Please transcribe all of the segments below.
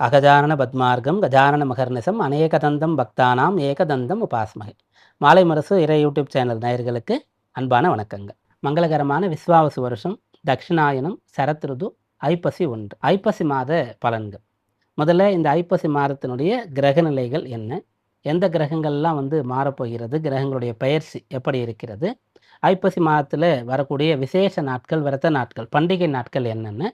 அகஜானன பத்மார்க்கம் கஜானன மகர்நிசம் அநேகதந்தம் பக்தானாம் ஏகதந்தம் உபாஸ்மகை மாலை முரசு இறை YouTube channel நேயர்களுக்கு அன்பான வணக்கங்கள். மங்களகரமான விஸ்வாவசு வருஷம் தக்ஷிணாயனம் சரத்ருது ஐப்பசி ஒன்று. ஐப்பசி மாத பலன்கள். முதல்ல இந்த ஐப்பசி மாதத்தினுடைய கிரக நிலைகள் என்ன? எந்த கிரகங்கள்லாம் வந்து மாறப்போகிறது? கிரகங்களுடைய பயிற்சி எப்படி இருக்கிறது? ஐப்பசி மாதத்தில் வரக்கூடிய விசேஷ நாட்கள் விரத நாட்கள் பண்டிகை நாட்கள் என்னென்ன?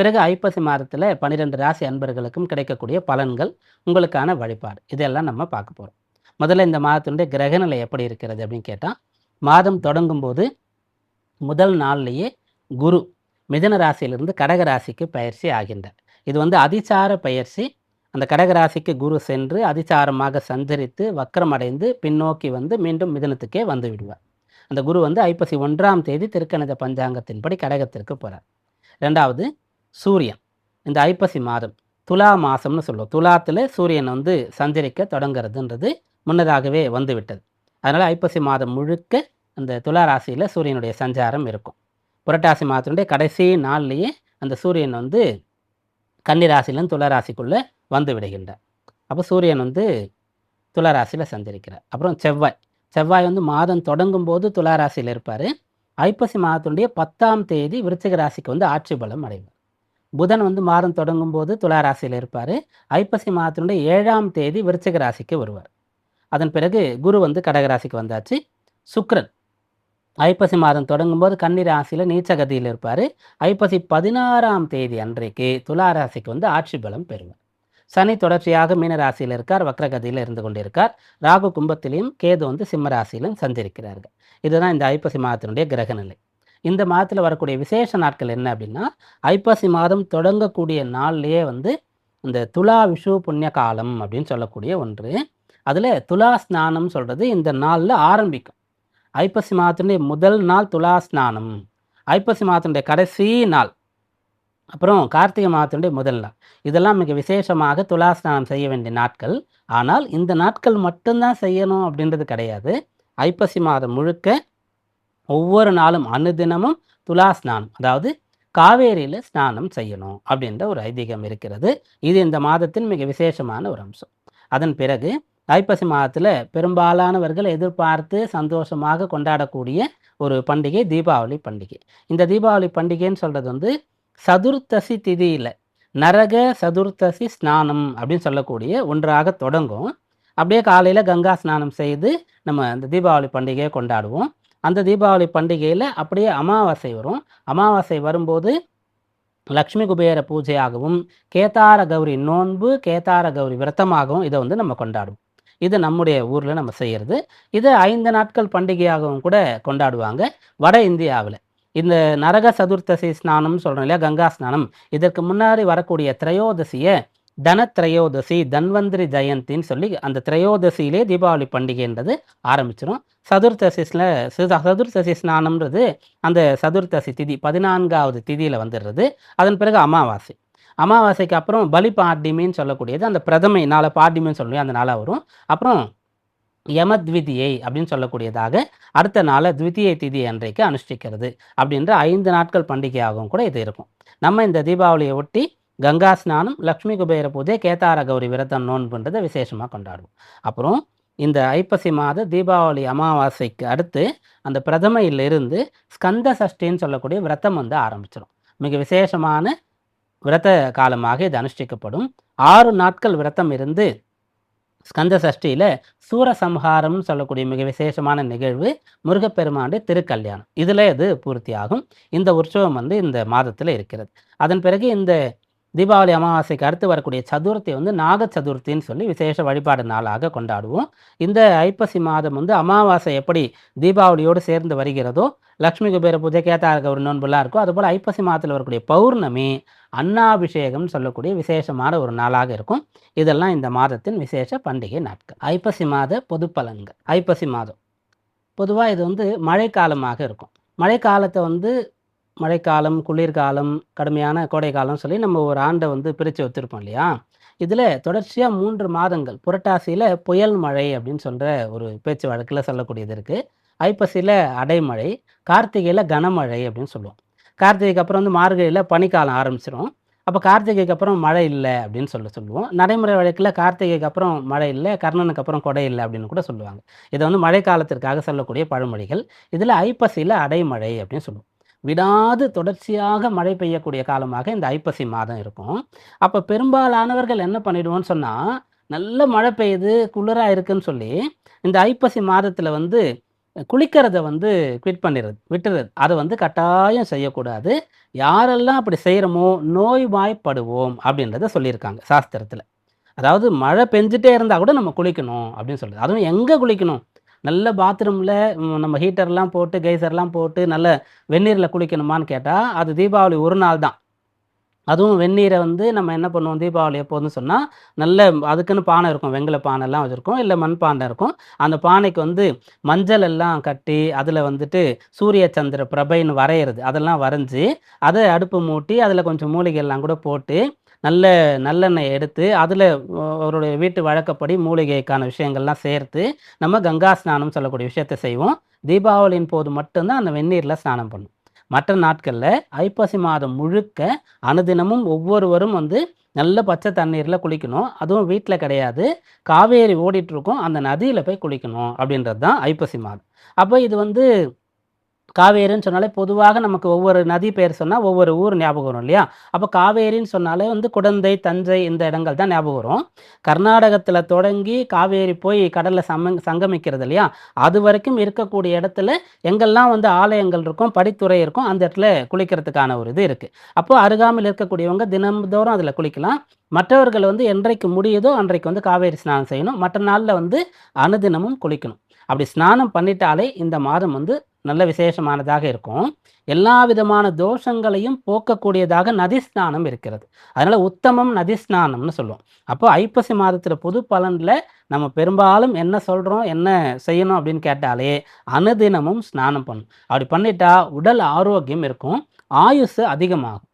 பிறகு ஐப்பசி மாதத்தில் பன்னிரெண்டு ராசி அன்பர்களுக்கும் கிடைக்கக்கூடிய பலன்கள் உங்களுக்கான வழிபாடு. இதெல்லாம் நம்ம பார்க்க போகிறோம் முதல்ல இந்த மாதத்தினுடைய கிரகநிலை எப்படி இருக்கிறது அப்படின்னு கேட்டால் மாதம் தொடங்கும் போது முதல் நாள்லேயே குரு மிதன ராசியிலிருந்து கடக ராசிக்கு பயிற்சி ஆகின்றார். இது வந்து அதிசார பயிற்சி. அந்த கடக ராசிக்கு குரு சென்று அதிசாரமாக சஞ்சரித்து வக்கரமடைந்து பின்னோக்கி வந்து மீண்டும் மிதனத்துக்கே வந்து விடுவார். அந்த குரு வந்து ஐப்பசி ஒன்றாம் தேதி திருக்கணித பஞ்சாங்கத்தின்படி கடகத்திற்கு போகிறார் ரெண்டாவது சூரியன். இந்த ஐப்பசி மாதம் துலா மாதம்னு சொல்லுவோம். துலாத்தில் சூரியன் வந்து சஞ்சரிக்க தொடங்குறதுன்றது முன்னதாகவே வந்துவிட்டது. அதனால் ஐப்பசி மாதம் முழுக்க அந்த துலா ராசியில் சூரியனுடைய சஞ்சாரம் இருக்கும். புரட்டாசி மாதத்தினுடைய கடைசி நாள்லேயே அந்த சூரியன் வந்து கன்னி துளராசிக்குள்ளே வந்து விடுகின்றார். அப்போ சூரியன் வந்து துளராசியில் சஞ்சரிக்கிறார். அப்புறம் செவ்வாய். செவ்வாய் வந்து மாதம் தொடங்கும் போது துளாராசியில் இருப்பார். ஐப்பசி மாதத்தினுடைய பத்தாம் தேதி விருச்சிக ராசிக்கு வந்து ஆட்சி பலம் அடைவார். புதன் வந்து மாதம் தொடங்கும் போது துலா ராசியில் இருப்பார். ஐப்பசி மாதத்தினுடைய ஏழாம் தேதி விருச்சிக ராசிக்கு வருவார். அதன் பிறகு குரு வந்து கடகராசிக்கு வந்தாச்சு. சுக்ரன் ஐப்பசி மாதம் தொடங்கும் போது கன்னி ராசியில் நீச்சகதியில் இருப்பார். ஐப்பசி பதினாறாம் தேதி அன்றைக்கு துலா ராசிக்கு வந்து ஆட்சி பலம் பெறுவார். சனி தொடர்ச்சியாக மீன ராசியில் இருக்கார். வக்ரகதியில் இருந்து கொண்டிருக்கார். ராகு கும்பத்திலையும் கேது வந்து சிம்ம ராசியிலும் சஞ்சரிக்கிறார்கள். இதுதான் இந்த ஐப்பசி மாதத்தினுடைய கிரகநிலை. இந்த மாதத்தில் வரக்கூடிய விசேஷ நாட்கள் என்ன அப்படின்னா ஐப்பசி மாதம் தொடங்கக்கூடிய நாள்லேயே வந்து இந்த துலா விஷு புண்ணிய காலம் அப்படின்னு சொல்லக்கூடிய ஒன்று. அதில் துலா ஸ்நானம் சொல்கிறது இந்த நாளில் ஆரம்பிக்கும். ஐப்பசி மாதத்தினுடைய முதல் நாள் துலா ஸ்நானம். ஐப்பசி மாதத்தினுடைய கடைசி நாள். அப்புறம் கார்த்திகை மாதத்தினுடைய முதல் நாள். இதெல்லாம் மிக விசேஷமாக துலா ஸ்நானம் செய்ய வேண்டிய நாட்கள். ஆனால் இந்த நாட்கள் மட்டும்தான் செய்யணும் அப்படின்றது கிடையாது. ஐப்பசி மாதம் முழுக்க ஒவ்வொரு நாளும் அனுதினமும் துலா ஸ்நானம் அதாவது காவேரியில் ஸ்நானம் செய்யணும் அப்படின்ற ஒரு ஐதீகம் இருக்கிறது. இது இந்த மாதத்தின் மிக விசேஷமான ஒரு அம்சம். அதன் பிறகு ஐப்பசி மாதத்தில் பெரும்பாலானவர்கள் எதிர்பார்த்து சந்தோஷமாக கொண்டாடக்கூடிய ஒரு பண்டிகை தீபாவளி பண்டிகை. இந்த தீபாவளி பண்டிகைன்னு சொல்கிறது வந்து சதுர்த்தசி திதியில் நரக சதுர்த்தசி ஸ்நானம் அப்படின்னு சொல்லக்கூடிய ஒன்றாக தொடங்கும். அப்படியே காலையில் கங்கா ஸ்நானம் செய்து நம்ம இந்த தீபாவளி பண்டிகையை கொண்டாடுவோம். அந்த தீபாவளி பண்டிகையில் அப்படியே அமாவாசை வரும். அமாவாசை வரும்போது லக்ஷ்மி குபேர பூஜையாகவும் கேதார கௌரி நோன்பு கேதார கௌரி விரதமாகவும் இதை வந்து நம்ம கொண்டாடுவோம். இது நம்முடைய ஊரில் நம்ம செய்கிறது இது ஐந்து நாட்கள் பண்டிகையாகவும் கூட கொண்டாடுவாங்க வட இந்தியாவில். இந்த நரக சதுர்த்தசி ஸ்நானம் சொல்கிறோம் இல்லையா கங்கா ஸ்நானம். இதற்கு முன்னாடி வரக்கூடிய திரையோதசியை தனத்ரயோதசி தன்வந்திரி ஜெயந்தின்னு சொல்லி அந்த திரையோதசியிலே தீபாவளி பண்டிகைன்றது ஆரம்பிச்சிடும் சதுர்த்தசிஸில் சதுர்த்தசி ஸ்நானம்ன்றது அந்த சதுர்த்தசி திதி பதினான்காவது திதியில் வந்துடுறது அதன் பிறகு அமாவாசை. அமாவாசைக்கு அப்புறம் பலி பாட்டிமின்னு சொல்லக்கூடியது அந்த பிரதமை நாளை பாட்டிமின்னு சொல்லி அந்த நாளாக வரும். அப்புறம் யமத்விதியை அப்படின்னு சொல்லக்கூடியதாக அடுத்த நாளை த்விதியை திதி அன்றைக்கு அனுஷ்டிக்கிறது. அப்படின்ற ஐந்து நாட்கள் பண்டிகையாகவும் கூட இது இருக்கும். நம்ம இந்த தீபாவளியை ஒட்டி கங்கா ஸ்நானம் லக்ஷ்மி குபேர பூஜை கேதார கௌரி விரதம் நோன்புன்றதை விசேஷமாக கொண்டாடுவோம். அப்புறம் இந்த ஐப்பசி மாத தீபாவளி அமாவாசைக்கு அடுத்து அந்த பிரதமையிலிருந்து ஸ்கந்த சஷ்டின்னு சொல்லக்கூடிய விரதம் வந்து ஆரம்பிச்சிடும் மிக விசேஷமான விரத காலமாக இது அனுஷ்டிக்கப்படும். ஆறு நாட்கள் விரதம் இருந்து ஸ்கந்த சஷ்டியில் சூரசம்ஹாரம்னு சொல்லக்கூடிய மிக விசேஷமான நிகழ்வு முருகப்பெருமானுடைய திருக்கல்யாணம். இதில் இது பூர்த்தியாகும். இந்த உற்சவம் வந்து இந்த மாதத்தில் இருக்கிறது. அதன் பிறகு இந்த தீபாவளி அமாவாசைக்கு அடுத்து வரக்கூடிய சதுர்த்தி வந்து நாக சதுர்த்தின்னு சொல்லி விசேஷ வழிபாடு நாளாக கொண்டாடுவோம். இந்த ஐப்பசி மாதம் வந்து அமாவாசை எப்படி தீபாவளியோடு சேர்ந்து வருகிறதோ லக்ஷ்மி குபேர பூஜை கேத்தாருக்கு ஒரு நோன்புலாம் இருக்கும் அதுபோல் ஐப்பசி மாதத்தில் வரக்கூடிய பௌர்ணமி அன்னாபிஷேகம்னு சொல்லக்கூடிய விசேஷமான ஒரு நாளாக இருக்கும். இதெல்லாம் இந்த மாதத்தின் விசேஷ பண்டிகை நாட்கள். ஐப்பசி மாத பொது பலன்கள். ஐப்பசி மாதம். பொதுவாக இது வந்து மழைக்காலமாக இருக்கும். மழைக்காலத்தை வந்து மழைக்காலம் குளிர்காலம் கடுமையான கோடைக்காலம் சொல்லி நம்ம ஒரு ஆண்டை வந்து பிரித்து வச்சுருப்போம் இல்லையா? இதில் தொடர்ச்சியாக மூன்று மாதங்கள் புரட்டாசியில் புயல் மழை அப்படின்னு சொல்கிற ஒரு பேச்சு வழக்கில் சொல்லக்கூடியது இருக்குது ஐப்பசியில் அடைமழை கார்த்திகையில் கனமழை அப்படின்னு சொல்லுவோம். கார்த்திகைக்கு அப்புறம் வந்து மார்கழியில் பனிக்காலம் ஆரம்பிச்சிடும் அப்போ கார்த்திகைக்கு அப்புறம் மழை இல்லை அப்படின்னு சொல்ல சொல்லுவோம். நடைமுறை வழக்கில் கார்த்திகைக்கு அப்புறம் மழை இல்லை கர்ணனுக்கு அப்புறம் கொடை இல்லை அப்படின்னு கூட சொல்லுவாங்க. இதை வந்து மழை காலத்திற்காக சொல்லக்கூடிய பழமொழிகள். இதில் ஐப்பசியில் அடைமழை அப்படின்னு சொல்லுவோம். விடாது தொடர்ச்சியாக மழை பெய்யக்கூடிய காலமாக இந்த ஐப்பசி மாதம் இருக்கும். அப்போ பெரும்பாலானவர்கள் என்ன பண்ணிடுவோம்னு சொன்னால் நல்ல மழை பெய்யுது குளிராக இருக்குன்னு சொல்லி இந்த ஐப்பசி மாதத்தில் வந்து குளிக்கிறத வந்து குவிட் பண்ணிடுறது விட்டுறது. அதை வந்து கட்டாயம் செய்யக்கூடாது. யாரெல்லாம் அப்படி செய்கிறோமோ நோய்வாய்ப்படுவோம் அப்படின்றத சொல்லியிருக்காங்க சாஸ்திரத்தில். அதாவது மழை பெஞ்சிட்டே இருந்தால் கூட நம்ம குளிக்கணும் அப்படின்னு சொல்லுது அதுவும் எங்கே குளிக்கணும்? நல்ல பாத்ரூமில் நம்ம ஹீட்டர்லாம் போட்டு கெய்சர்லாம் போட்டு நல்ல வெந்நீரில் குளிக்கணுமான்னு கேட்டால் அது தீபாவளி ஒரு நாள் தான். அதுவும் வெந்நீரை வந்து நம்ம என்ன பண்ணுவோம் தீபாவளி எப்போதுன்னு சொன்னால் நல்ல அதுக்குன்னு பானை இருக்கும். வெங்கல பானைலாம் வச்சுருக்கோம். இல்லை மண் பானை இருக்கும். அந்த பானைக்கு வந்து மஞ்சள் எல்லாம் கட்டி அதில் வந்துட்டு சூரிய சந்திர பிரபைன்னு வரைகிறது அதெல்லாம் வரைஞ்சி அதை அடுப்பு மூட்டி அதில் கொஞ்சம் மூலிகை எல்லாம் கூட போட்டு நல்ல நல்லெண்ணெய் எடுத்து அதில் அவருடைய வீட்டு வழக்கப்படி மூலிகைக்கான விஷயங்கள்லாம் சேர்த்து நம்ம கங்கா ஸ்நானம் சொல்லக்கூடிய விஷயத்தை செய்வோம். தீபாவளியின் போது மட்டும்தான் அந்த வெந்நீரில் ஸ்நானம் பண்ணும். மற்ற நாட்களில் ஐப்பசி மாதம் முழுக்க அனுதினமும் ஒவ்வொருவரும் வந்து நல்ல பச்சை தண்ணீரில் குளிக்கணும். அதுவும் வீட்டில் கிடையாது. காவேரி ஓடிட்டுருக்கும் அந்த நதியில் போய் குளிக்கணும் அப்படின்றது தான் ஐப்பசி மாதம். அப்போ இது வந்து காவேரின்னு சொன்னாலே பொதுவாக நமக்கு ஒவ்வொரு நதி பெயர் சொன்னால் ஒவ்வொரு ஊர் ஞாபகம் வரும் இல்லையா? அப்போ காவேரின்னு சொன்னாலே வந்து குடந்தை தஞ்சை இந்த இடங்கள் தான் ஞாபகம் வரும். கர்நாடகத்தில் தொடங்கி காவேரி போய் கடலில் சம சங்கமிக்கிறது இல்லையா? அது வரைக்கும் இருக்கக்கூடிய இடத்துல எங்கெல்லாம் வந்து ஆலயங்கள் இருக்கும் படித்துறை இருக்கும் அந்த இடத்துல குளிக்கிறதுக்கான ஒரு இது இருக்குது அப்போ அருகாமையில் இருக்கக்கூடியவங்க தினந்தோறும் அதில் குளிக்கலாம். மற்றவர்கள் வந்து என்றைக்கு முடியுதோ அன்றைக்கு வந்து காவேரி ஸ்நானம் செய்யணும். மற்ற நாளில் வந்து அனுதினமும் குளிக்கணும். அப்படி ஸ்நானம் பண்ணிட்டாலே இந்த மாதம் வந்து நல்ல விசேஷமானதாக இருக்கும். எல்லா விதமான தோஷங்களையும் போக்கக்கூடியதாக நதி ஸ்நானம் இருக்கிறது. அதனால் உத்தமம் நதி ஸ்நானம்னு சொல்லுவோம். அப்போ ஐப்பசி மாதத்தில் புது பலனில் நம்ம பெரும்பாலும் என்ன சொல்கிறோம் என்ன செய்யணும் அப்படின்னு கேட்டாலே அனுதினமும் ஸ்நானம் பண்ணணும் அப்படி பண்ணிட்டா உடல் ஆரோக்கியம் இருக்கும் ஆயுசு அதிகமாகும்.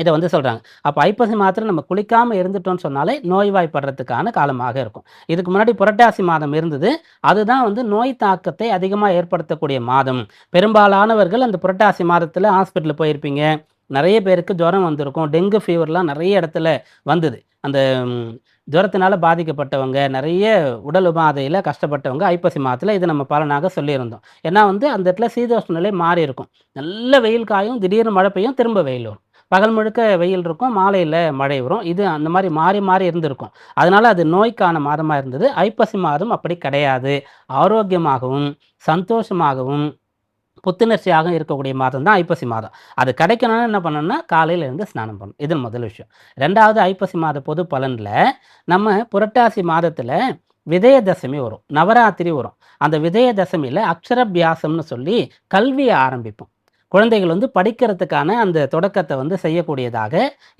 இதை வந்து சொல்கிறாங்க அப்போ ஐப்பசி மாதத்தில் நம்ம குளிக்காமல் இருந்துட்டோம்னு சொன்னாலே நோய்வாய்ப்படுறதுக்கான காலமாக இருக்கும். இதுக்கு முன்னாடி புரட்டாசி மாதம் இருந்தது. அதுதான் வந்து நோய் தாக்கத்தை அதிகமாக ஏற்படுத்தக்கூடிய மாதம். பெரும்பாலானவர்கள் அந்த புரட்டாசி மாதத்தில் ஹாஸ்பிட்டலில் போயிருப்பீங்க. நிறைய பேருக்கு ஜுரம் வந்திருக்கும். டெங்கு ஃபீவர்லாம் நிறைய இடத்துல வந்தது. அந்த ஜுரத்தினால பாதிக்கப்பட்டவங்க நிறைய உடல் உபாதையில் கஷ்டப்பட்டவங்க ஐப்பசி மாதத்தில் இது நம்ம பலனாக சொல்லியிருந்தோம். ஏன்னா வந்து அந்த இடத்துல சீதோஷ்ண நிலை மாறி இருக்கும். நல்ல வெயில் காயும் திடீர்னு மழை பெய்யும் திரும்ப வெயில் வரும். பகல் முழுக்க வெயில் இருக்கும் மாலையில் மழை வரும். இது அந்த மாதிரி மாறி மாறி இருந்திருக்கும். அதனால் அது நோய்க்கான மாதமாக இருந்தது. ஐப்பசி மாதம் அப்படி கிடையாது. ஆரோக்கியமாகவும் சந்தோஷமாகவும் புத்துணர்ச்சியாக இருக்கக்கூடிய மாதம் தான் ஐப்பசி மாதம். அது கிடைக்கணும்னு என்ன பண்ணணும்னா காலையில் இருந்து ஸ்நானம் பண்ணணும். இது முதல் விஷயம். ரெண்டாவது ஐப்பசி மாத பொது பலனில் நம்ம புரட்டாசி மாதத்தில் விஜயதசமி வரும். நவராத்திரி வரும். அந்த விஜயதசமியில் அக்ஷரபியாசம்னு சொல்லி கல்வியை ஆரம்பிப்போம். குழந்தைகள் வந்து படிக்கிறதுக்கான அந்த தொடக்கத்தை வந்து செய்யக்கூடியதாக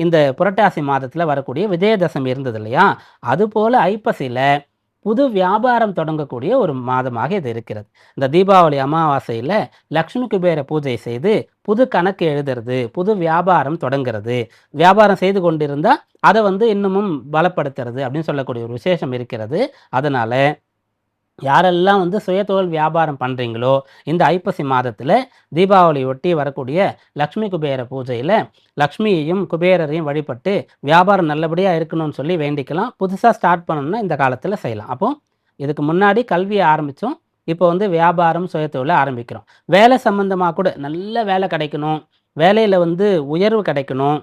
இந்த புரட்டாசி மாதத்தில் வரக்கூடிய விஜயதசமி இருந்தது இல்லையா? அதுபோல் ஐப்பசியில் புது வியாபாரம் தொடங்கக்கூடிய ஒரு மாதமாக இது இருக்கிறது. இந்த தீபாவளி அமாவாசையில் லக்ஷ்மி குபேர பூஜை செய்து புது கணக்கு எழுதுறது புது வியாபாரம் தொடங்குறது வியாபாரம் செய்து கொண்டிருந்தால் அதை வந்து இன்னமும் பலப்படுத்துறது அப்படின்னு சொல்லக்கூடிய ஒரு விசேஷம் இருக்கிறது. அதனால் யாரெல்லாம் வந்து சுயதொழில் வியாபாரம் பண்ணுறீங்களோ இந்த ஐப்பசி மாதத்தில் தீபாவளி ஒட்டி வரக்கூடிய லக்ஷ்மி குபேர பூஜையில் லக்ஷ்மியையும் குபேரரையும் வழிபட்டு வியாபாரம் நல்லபடியாக இருக்கணும்னு சொல்லி வேண்டிக்கலாம். புதுசாக ஸ்டார்ட் பண்ணணும்னா இந்த காலத்தில் செய்யலாம். அப்போ இதுக்கு முன்னாடி கல்வியை ஆரம்பித்தோம் இப்போ வந்து வியாபாரம் சுயதொழிலை ஆரம்பிக்கிறோம். வேலை சம்மந்தமாக கூட நல்ல வேலை கிடைக்கணும். வேலையில் வந்து உயர்வு கிடைக்கணும்.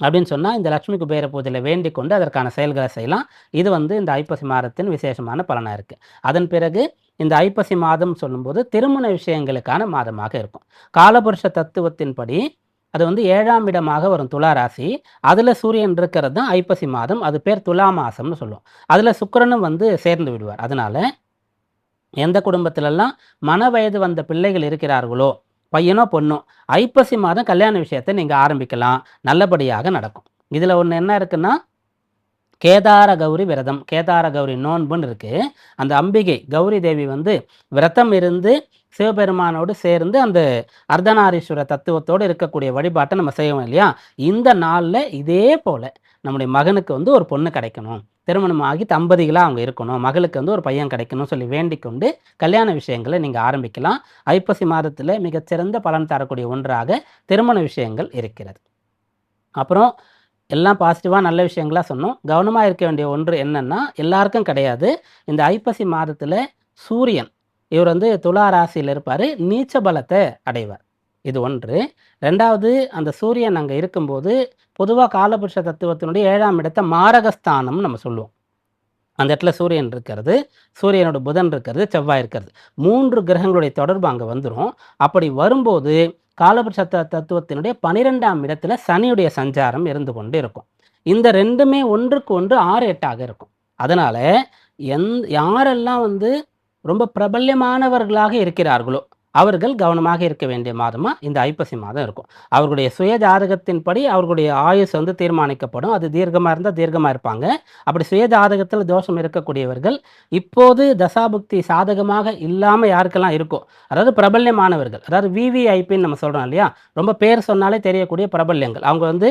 அப்படின்னு சொன்னால் இந்த லக்ஷ்மி குபேர பூஜையில் வேண்டிக் கொண்டு அதற்கான செயல்களை செய்யலாம். இது வந்து இந்த ஐப்பசி மாதத்தின் விசேஷமான பலனாக இருக்குது அதன் பிறகு இந்த ஐப்பசி மாதம் சொல்லும்போது திருமண விஷயங்களுக்கான மாதமாக இருக்கும். காலபுருஷ தத்துவத்தின்படி அது வந்து ஏழாம் இடமாக வரும் துலா ராசி. அதில் சூரியன் இருக்கிறது தான் ஐப்பசி மாதம். அது பேர் துலா மாதம்னு சொல்லுவோம். அதில் சுக்கிரனும் வந்து சேர்ந்து விடுவார். அதனால் எந்த குடும்பத்திலெல்லாம் மன வயது வந்த பிள்ளைகள் இருக்கிறார்களோ பையனோ பொண்ணோ ஐப்பசி மாதம் கல்யாண விஷயத்தை நீங்கள் ஆரம்பிக்கலாம். நல்லபடியாக நடக்கும். இதில் ஒன்று என்ன இருக்குன்னா கேதார கௌரி விரதம். கேதார கௌரி நோன்புன்னு இருக்குது அந்த அம்பிகை கௌரி தேவி வந்து விரதம் இருந்து சிவபெருமானோடு சேர்ந்து அந்த அர்த்தநாரீஸ்வர தத்துவத்தோடு இருக்கக்கூடிய வழிபாட்டை நம்ம செய்வோம் இல்லையா? இந்த நாளில் இதே போல் நம்முடைய மகனுக்கு வந்து ஒரு பொண்ணு கிடைக்கணும். திருமணமாகி தம்பதிகளாக அவங்க இருக்கணும். மகளுக்கு வந்து ஒரு பையன் கிடைக்கணும் சொல்லி வேண்டிக் கொண்டு கல்யாண விஷயங்களை நீங்கள் ஆரம்பிக்கலாம். ஐப்பசி மாதத்தில் மிகச்சிறந்த பலன் தரக்கூடிய ஒன்றாக திருமண விஷயங்கள் இருக்கிறது. அப்புறம் எல்லாம் பாசிட்டிவாக நல்ல விஷயங்களாக சொன்னோம். கவனமாக இருக்க வேண்டிய ஒன்று என்னன்னா எல்லாருக்கும் கிடையாது. இந்த ஐப்பசி மாதத்தில் சூரியன் இவர் வந்து துலா ராசியில் இருப்பார். நீச்ச பலத்தை அடைவார். இது ஒன்று. ரெண்டாவது அந்த சூரியன் அங்கே இருக்கும்போது பொதுவாக காலபுருஷ தத்துவத்தினுடைய ஏழாம் இடத்தை மாரகஸ்தானம் நம்ம சொல்லுவோம். அந்த இடத்துல சூரியன் இருக்கிறது சூரியனோட புதன் இருக்கிறது செவ்வாய் இருக்கிறது. மூன்று கிரகங்களுடைய தொடர்பு அங்கே வந்துடும் அப்படி வரும்போது காலபுருஷ த- தத்துவத்தினுடைய பனிரெண்டாம் இடத்துல சனியுடைய சஞ்சாரம் இருந்து கொண்டு இருக்கும். இந்த ரெண்டுமே ஒன்றுக்கு ஒன்று ஆறு எட்டாக இருக்கும். அதனால் எந் யாரெல்லாம் வந்து ரொம்ப பிரபல்யமானவர்களாக இருக்கிறார்களோ அவர்கள் கவனமாக இருக்க வேண்டிய மாதமாக இந்த ஐப்பசி மாதம் இருக்கும். அவர்களுடைய சுய ஜாதகத்தின்படி அவர்களுடைய ஆயுஸ் வந்து தீர்மானிக்கப்படும். அது தீர்க்கமாக இருந்தால் தீர்க்கமாக இருப்பாங்க. அப்படி சுய ஜாதகத்தில் தோஷம் இருக்கக்கூடியவர்கள் இப்போது தசாபுக்தி சாதகமாக இல்லாமல் யாருக்கெல்லாம் இருக்கோ அதாவது பிரபல்யமானவர்கள் அதாவது விவிஐபின்னு நம்ம சொல்கிறோம் இல்லையா? ரொம்ப பேர் சொன்னாலே தெரியக்கூடிய பிரபல்யங்கள். அவங்க வந்து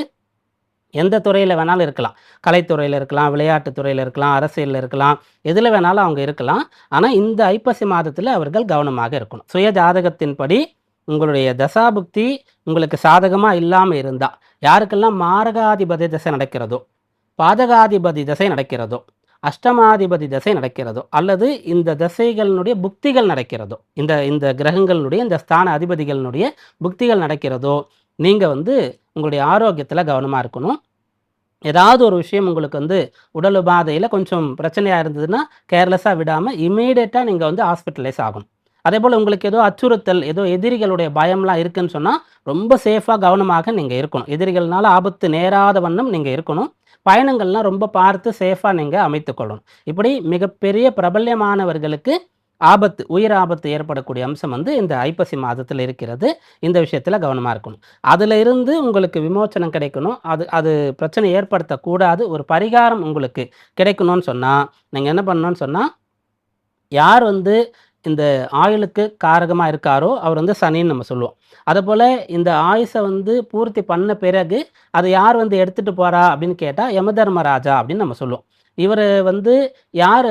எந்த துறையில் வேணாலும் இருக்கலாம். கலைத்துறையில் இருக்கலாம் விளையாட்டுத்துறையில் இருக்கலாம் அரசியலில் இருக்கலாம் எதில் வேணாலும் அவங்க இருக்கலாம். ஆனால் இந்த ஐப்பசி மாதத்தில் அவர்கள் கவனமாக இருக்கணும். சுய ஜாதகத்தின்படி உங்களுடைய தசாபுக்தி உங்களுக்கு சாதகமாக இல்லாமல் இருந்தால் யாருக்கெல்லாம் மாரகாதிபதி தசை நடக்கிறதோ பாதகாதிபதி தசை நடக்கிறதோ அஷ்டமாதிபதி தசை நடக்கிறதோ அல்லது இந்த தசைகளினுடைய புக்திகள் நடக்கிறதோ இந்த இந்த கிரகங்களுடைய இந்த ஸ்தான அதிபதிகளினுடைய புக்திகள் நடக்கிறதோ நீங்கள் வந்து உங்களுடைய ஆரோக்கியத்தில் கவனமாக இருக்கணும். ஏதாவது ஒரு விஷயம் உங்களுக்கு வந்து உடல் உபாதையில் கொஞ்சம் பிரச்சனையாக இருந்ததுன்னா கேர்லெஸ்ஸாக விடாமல் இமீடியட்டாக நீங்கள் வந்து ஹாஸ்பிட்டலைஸ் ஆகும் அதே போல் உங்களுக்கு ஏதோ அச்சுறுத்தல் ஏதோ எதிரிகளுடைய பயம்லாம் இருக்குன்னு சொன்னால் ரொம்ப சேஃபாக கவனமாக நீங்கள் இருக்கணும். எதிரிகள்னால ஆபத்து நேராத வண்ணம் நீங்கள் இருக்கணும். பயணங்கள்லாம் ரொம்ப பார்த்து சேஃபாக நீங்கள் அமைத்துக்கொள்ளணும். இப்படி மிகப்பெரிய பிரபல்யமானவர்களுக்கு ஆபத்து உயிர் ஆபத்து ஏற்படக்கூடிய அம்சம் வந்து இந்த ஐப்பசி மாதத்தில் இருக்கிறது. இந்த விஷயத்தில் கவனமாக இருக்கணும். அதில் இருந்து உங்களுக்கு விமோச்சனம் கிடைக்கணும். அது அது பிரச்சனை ஏற்படுத்தக்கூடாது. ஒரு பரிகாரம் உங்களுக்கு கிடைக்கணும்னு சொன்னால் நீங்கள் என்ன பண்ணணும்னு சொன்னால் யார் வந்து இந்த ஆயுளுக்கு காரகமாக இருக்காரோ அவர் வந்து சனின்னு நம்ம சொல்லுவோம். அதுபோல் இந்த ஆயுஷை வந்து பூர்த்தி பண்ண பிறகு அதை யார் வந்து எடுத்துகிட்டு போகிறா அப்படின்னு கேட்டால் யமதர்மராஜா அப்படின்னு நம்ம சொல்லுவோம். இவர் வந்து யார்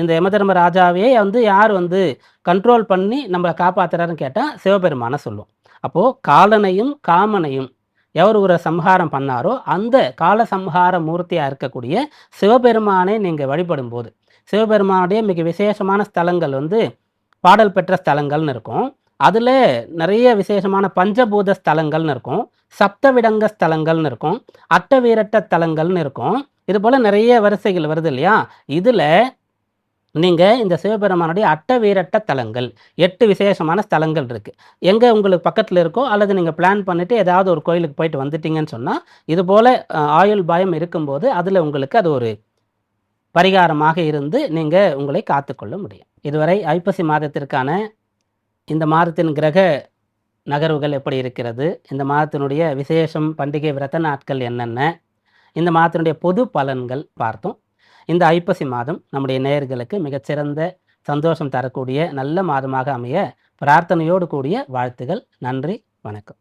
இந்த யமதர்ம ராஜாவே வந்து யார் வந்து கண்ட்ரோல் பண்ணி நம்மளை காப்பாற்றுறாருன்னு கேட்டால் சிவபெருமானை சொல்லும். அப்போது காலனையும் காமனையும் எவர் ஒரு சம்ஹாரம் பண்ணாரோ அந்த கால சம்ஹார மூர்த்தியாக இருக்கக்கூடிய சிவபெருமானை நீங்கள் வழிபடும் போது சிவபெருமானுடைய மிக விசேஷமான ஸ்தலங்கள் வந்து பாடல் பெற்ற ஸ்தலங்கள்னு இருக்கும். அதில் நிறைய விசேஷமான பஞ்சபூத ஸ்தலங்கள்னு இருக்கும். சப்தவிடங்க ஸ்தலங்கள்னு இருக்கும். அட்டவீரட்ட ஸ்தலங்கள்னு இருக்கும். இது போல் நிறைய வரிசைகள் வருது இல்லையா? இதில் நீங்கள் இந்த சிவபெருமானுடைய அட்ட வீரட்ட தலங்கள் எட்டு விசேஷமான ஸ்தலங்கள் இருக்குது எங்கே உங்களுக்கு பக்கத்தில் இருக்கோ அல்லது நீங்கள் பிளான் பண்ணிவிட்டு ஏதாவது ஒரு கோயிலுக்கு போயிட்டு வந்துட்டீங்கன்னு சொன்னால் இது போல் ஆயுள் பயம் இருக்கும்போது அதில் உங்களுக்கு அது ஒரு பரிகாரமாக இருந்து நீங்கள் உங்களை காத்துக்கொள்ள முடியும். இதுவரை ஐப்பசி மாதத்திற்கான இந்த மாதத்தின் கிரக நகர்வுகள் எப்படி இருக்கிறது இந்த மாதத்தினுடைய விசேஷம் பண்டிகை விரத நாட்கள் என்னென்ன இந்த மாதத்தினுடைய பொது பலன்கள் பார்த்தோம். இந்த ஐப்பசி மாதம் நம்முடைய நேயர்களுக்கு மிகச்சிறந்த சந்தோஷம் தரக்கூடிய நல்ல மாதமாக அமைய பிரார்த்தனையோடு கூடிய வாழ்த்துகள். நன்றி வணக்கம்.